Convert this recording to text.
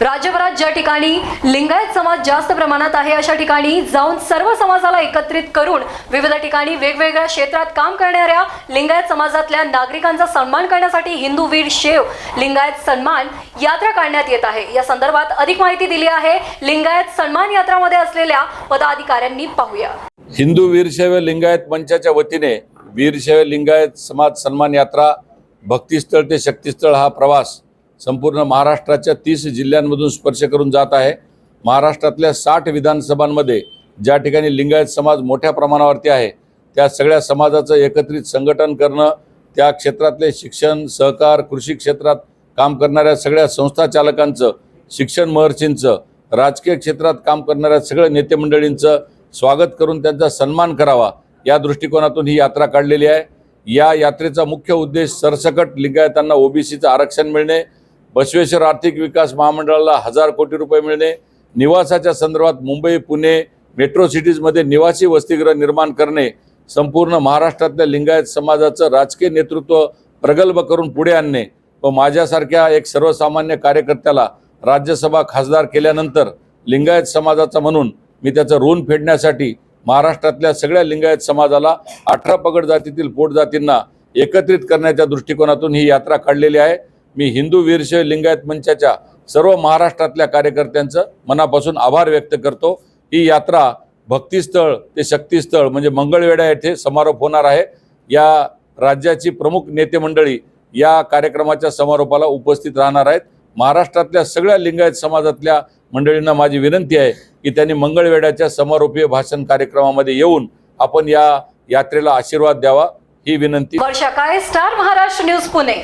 राज्यभरात ज्या ठिकाणी लिंगायत समाज जास्त प्रमाणात आहे अशा ठिकाणी जाऊन सर्व समाजाला एकत्रित करून विविध ठिकाणी वेगवेगळ्या क्षेत्रात काम करणाऱ्या लिंगायत समाजातल्या नागरिकांचा सन्मान करण्यासाठी हिंदू वीर शेव लिंगायत सन्मान यात्रा काढण्यात येत आहे. या संदर्भात अधिक माहिती दिली आहे. लिंगायत सन्मान यात्रामध्ये असलेल्या पदाधिकाऱ्यांनी पाहूया. हिंदू वीरशैव लिंगायत मंचाच्या वतीने वीरशैव लिंगायत समाज सन्मान यात्रा भक्तिस्थळ ते शक्तिस्थळ हा प्रवास संपूर्ण महाराष्ट्राच्या तीस जिल्ह्यांमधून स्पर्श करून जात आहे. महाराष्ट्रातल्या साठ विधानसभांमध्ये ज्या ठिकाणी लिंगायत समाज मोठ्या प्रमाणावरती आहे त्या सगळ्या समाजाचं एकत्रित संघटन करणं त्या क्षेत्रातले शिक्षण सहकार कृषी क्षेत्रात काम करणाऱ्या सगळ्या संस्था चालकांचं शिक्षण महर्षींचं राजकीय क्षेत्रात काम करणाऱ्या सगळ्या नेतेमंडळींचं स्वागत करून त्यांचा सन्मान करावा या दृष्टिकोनातून ही यात्रा काढलेली आहे. या यात्रेचा मुख्य उद्देश सरसकट लिंगायतांना ओबीसीचं आरक्षण मिळणे बसवेश्वर आर्थिक विकास महामंडळाला हजार कोटी रुपये मिळणे निवासाच्या संदर्भात मुंबई पुणे मेट्रो सिटीजमध्ये निवासी वसतिगृह निर्माण करणे संपूर्ण महाराष्ट्रातल्या लिंगायत समाजाचं राजकीय नेतृत्व प्रगल्भ करून पुढे आणणे व माझ्यासारख्या एक सर्वसामान्य कार्यकर्त्याला राज्यसभा खासदार केल्यानंतर लिंगायत समाजाचा म्हणून मी त्याचं ऋण फेडण्यासाठी महाराष्ट्रातल्या सगळ्या लिंगायत समाजाला अठरा पगड जातीतील पोट जातींना एकत्रित करण्याच्या दृष्टिकोनातून ही यात्रा काढलेली आहे. मी हिंदू वीरशैव लिंगायत मंचाच्या सर्व महाराष्ट्रातल्या कार्यकर्त्यांचं मनापासून आभार व्यक्त करतो. ही यात्रा भक्तिस्थळ ते शक्तिस्थळ म्हणजे मंगळवेढा येथे समारोप होणार आहे. या राज्याची प्रमुख नेते मंडळी या कार्यक्रमाच्या समारोपाला उपस्थित राहणार आहेत. महाराष्ट्रातल्या सगळ्या लिंगायत समाजातल्या मंडळींना माझी विनंती आहे की त्यांनी मंगळवेढ्याच्या समारोपीय भाषण कार्यक्रमामध्ये येऊन आपण या यात्रेला आशीर्वाद द्यावा ही विनंती. Star Maharashtra news Pune.